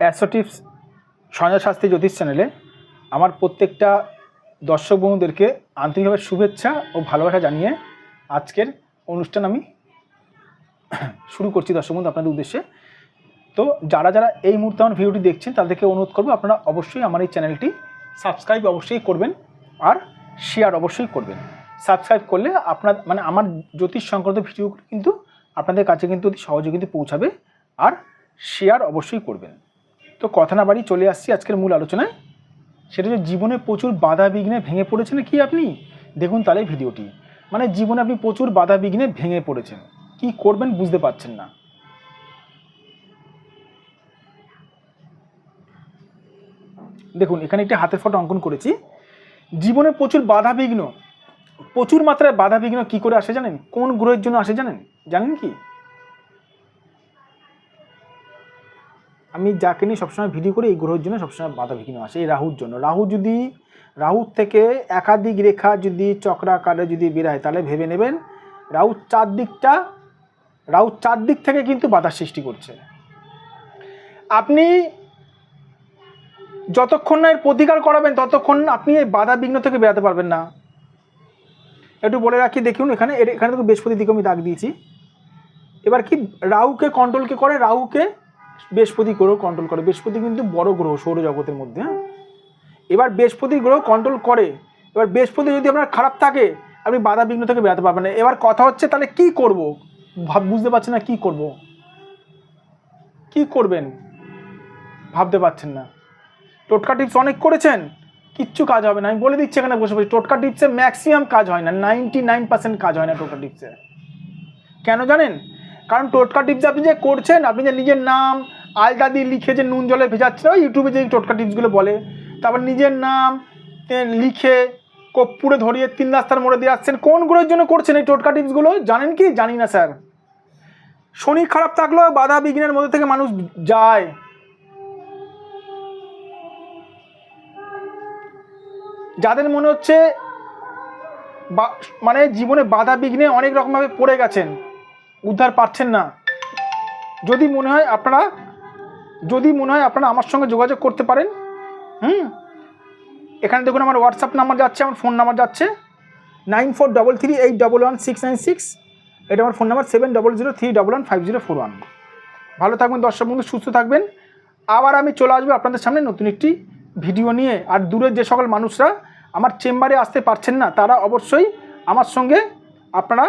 অ্যাসোটিভস সঞ্জয় শাস্ত্রী জ্যোতিষ চ্যানেলে আমার প্রত্যেকটা দর্শক বন্ধুদেরকে আন্তরিকভাবে শুভেচ্ছা ও ভালোবাসা জানিয়ে আজকের অনুষ্ঠান আমি শুরু করছি দর্শক বন্ধু আপনাদের উদ্দেশ্যে। তো যারা যারা এই মুহূর্তে আমার ভিডিওটি দেখছেন তাদেরকে অনুরোধ করব আপনারা অবশ্যই আমার এই চ্যানেলটি সাবস্ক্রাইব অবশ্যই করবেন আর শেয়ার অবশ্যই করবেন। সাবস্ক্রাইব করলে আপনার মানে আমার জ্যোতিষ সংক্রান্ত ভিডিও কিন্তু আপনাদের কাছে কিন্তু অতি সহজে কিন্তু পৌঁছাবে আর শেয়ার অবশ্যই করবেন। তো কথা না বাড়ি চলে আসছি আজকের মূল আলোচনায়। সেটা হচ্ছে জীবনে প্রচুর বাধা বিঘ্নে ভেঙে পড়েছেন কি আপনি? দেখুন তাহলে ভিডিওটি। মানে জীবনে আপনি প্রচুর বাধা বিঘ্নে ভেঙে পড়েছেন। কি করবেন বুঝতে পারছেন না। দেখুন, এখানে একটি হাতের ফটো অঙ্কন করেছি। জীবনে প্রচুর বাধা বিঘ্ন। প্রচুর মাত্রায় বাধা বিঘ্ন কী করে আসে জানেন? কোন গ্রহের জন্য আসে জানেন? জানেন কি? আমি যাকে নিয়ে সবসময় ভিডিও করি, এই গ্রহের জন্য সবসময় বাধা বিঘ্ন আসে, এই রাহুর জন্য। রাহু যদি রাহুর থেকে একাধিক রেখা যদি চক্রাকারে যদি বেরায়, তাহলে ভেবে নেবেন রাহু চারদিকটা, রাহু চারদিক থেকে কিন্তু বাধা সৃষ্টি করছে। আপনি যতক্ষণ না এর প্রতিকার করাবেন, ততক্ষণ আপনি এই বাধা বিঘ্ন থেকে বেরাতে পারবেন না। একটু বলে রাখি, দেখুন, এখানে এখানে তো বৃহস্পতি দিকে আমি দাগ দিয়েছি। এবার কি, রাহুকে কন্ট্রোলকে করে? রাহুকে বৃহস্পতি গ্রহ কন্ট্রোল করে। বৃহস্পতি কিন্তু বড় গ্রহ সৌরজগতের মধ্যে হ্যাঁ? এবার বৃহস্পতি গ্রহ কন্ট্রোল করে। এবার বৃহস্পতি যদি আপনার খারাপ থাকে, আপনি বাধা বিঘ্ন থেকে বেরাতে পারবেন না। এবার কথা হচ্ছে তাহলে কি করব? ভাব বুঝতে পারছেন না কি করব? কি করবেন? ভাবতে পারছেন না। টোটকা টিপস অনেক করেছেন, কিচ্ছু কাজ হবে না। আমি বলে দিচ্ছি এখানে বসে বসে, টোটকা টিপসে ম্যাক্সিমাম কাজ হয় না। নাইনটি নাইন পার্সেন্ট কাজ হয় না টোটকা টিপসে। কেন জানেন? কারণ টোটকা টিপস আপনি যে করছেন, আপনি যে নিজের নাম আলটা দিয়ে লিখে যে নুন জলে ভেজাচ্ছেন, ওই ইউটিউবে যে টোটকা টিপসগুলো বলে, তারপর নিজের নাম লিখে কপ্পুরে ধরিয়ে তিন রাস্তার মোড়ে দিয়ে আসছেন কোন গ্রহের জন্য করছেন এই টোটকা টিপসগুলো? জানেন কি? জানি না, স্যার। শনি খারাপ থাকলেও বাধা বিঘ্নের মধ্যে থেকে মানুষ যায়। যাদের মনে হচ্ছে মানে জীবনে বাধা বিঘ্নে অনেক রকমভাবে পড়ে গেছেন উদ্ধার পাচ্ছেন না। যদি মনে হয় আপনারা, যদি মনে হয় আপনারা আমার সঙ্গে যোগাযোগ করতে পারেন, হুম? এখানে দেখুন আমার হোয়াটসঅ্যাপ নাম্বার যাচ্ছে, আমার ফোন নাম্বার যাচ্ছে। Nine four double three eight double one six nine six এটা আমার phone number seven double zero three double one five zero four one ভালো থাকবেন দর্শক বন্ধু, সুস্থ থাকবেন। আবার আমি চলে আসব আপনাদের সামনে নতুন একটি ভিডিও নিয়ে। আর দূরের যে সকল মানুষরা আমার চেম্বারে আসতে পারছেন না, তারা অবশ্যই আমার সঙ্গে আপনারা